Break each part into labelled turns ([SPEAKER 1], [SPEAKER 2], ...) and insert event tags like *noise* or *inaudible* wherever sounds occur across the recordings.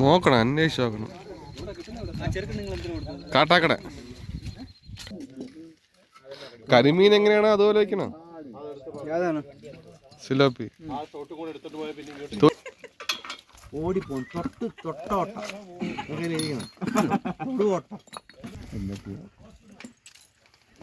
[SPEAKER 1] നോക്കണം അന്വേഷിച്ച് നോക്കണം. കാട്ടാക്കട. കരിമീൻ എങ്ങനെയാണ് അതുപോലെ വെക്കണോ
[SPEAKER 2] ഏതാണ്?
[SPEAKER 1] സിലോപ്പി.
[SPEAKER 2] ഓടിപ്പോ തൊട്ട് *laughs* തൊട്ടോട്ടം അങ്ങനെ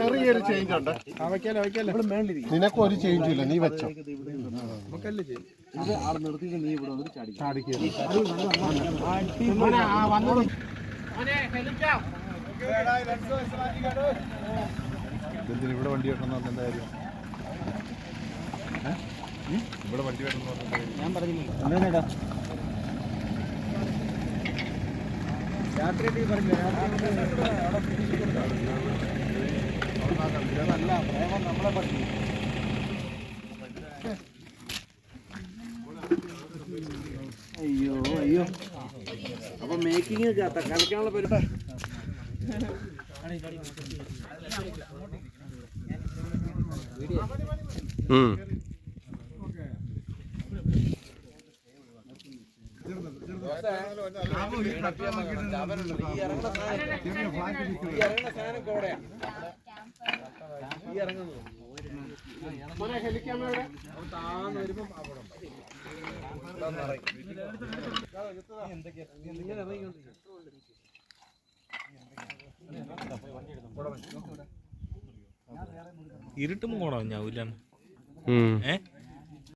[SPEAKER 3] ചെറിയൊരു ചേഞ്ച് ഉണ്ട് നിനക്ക് ഒരു ചേഞ്ചും ഇല്ല നീ വെച്ചോ.
[SPEAKER 2] ഇവിടെ
[SPEAKER 3] എന്തിന് വണ്ടി വെക്കണം എന്ന് പറഞ്ഞ കാര്യം? ഇവിടെ വണ്ടി വെക്കണം എന്ന് പറഞ്ഞ കാര്യം?
[SPEAKER 2] ഞാൻ പറഞ്ഞില്ല? രാത്രി പറഞ്ഞില്ല? അതല്ല അയ്യോ അയ്യോ. അപ്പൊ മേക്കിംഗ് കളിക്കാനുള്ള പരിപാടി.
[SPEAKER 1] ഉം.
[SPEAKER 4] ഇരുട്ടും കൊടോ ഞാൻ
[SPEAKER 1] ഉം.
[SPEAKER 4] ഏ?